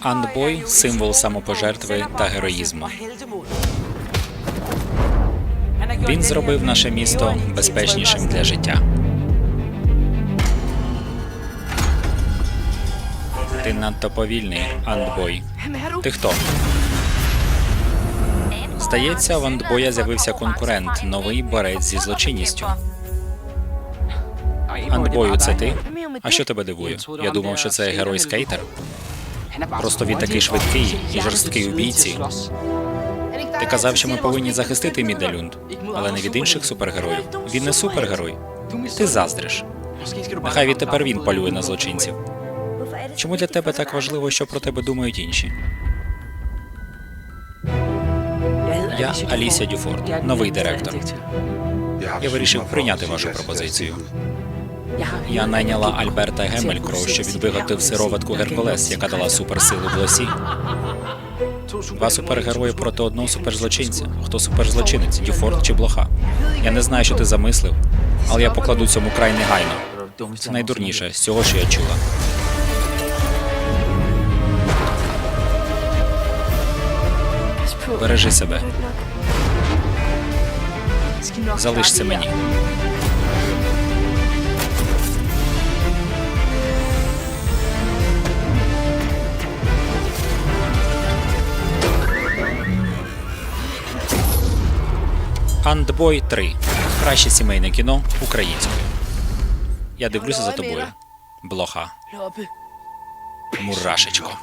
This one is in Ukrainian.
Андбой символ самопожертви та героїзму. Він зробив наше місто безпечнішим для життя. Ти надто повільний, Андбой. Ти хто? Здається, в Андбоя з'явився конкурент, новий борець зі злочинністю. Андбою, це ти? А що тебе дивує? Я думав, що це герой скейтер. Просто він такий швидкий і жорсткий у бійці. Ти казав, що ми повинні захистити Мідделюнд, але не від інших супергероїв. Він не супергерой. Ти заздриш. Нехай відтепер він полює на злочинців. Чому для тебе так важливо, що про тебе думають інші? Я Алісія Дюфорд, новий директор. Я вирішив прийняти вашу пропозицію. Я найняла Альберта Гемелькроу, щоб він виготовив сироватку Геркулес, яка дала суперсилу Блосі. Два супергерої проти одного суперзлочинця. Хто суперзлочинець? Дюфорд чи Блоха? Я не знаю, що ти замислив, але я покладу цьому край негайно. Це найдурніше з цього, що я чула. Бережи себе. Залиш це мені. Андбой 3. Краще сімейне кіно українською. Я дивлюся за тобою. Блоха. Мурашечко.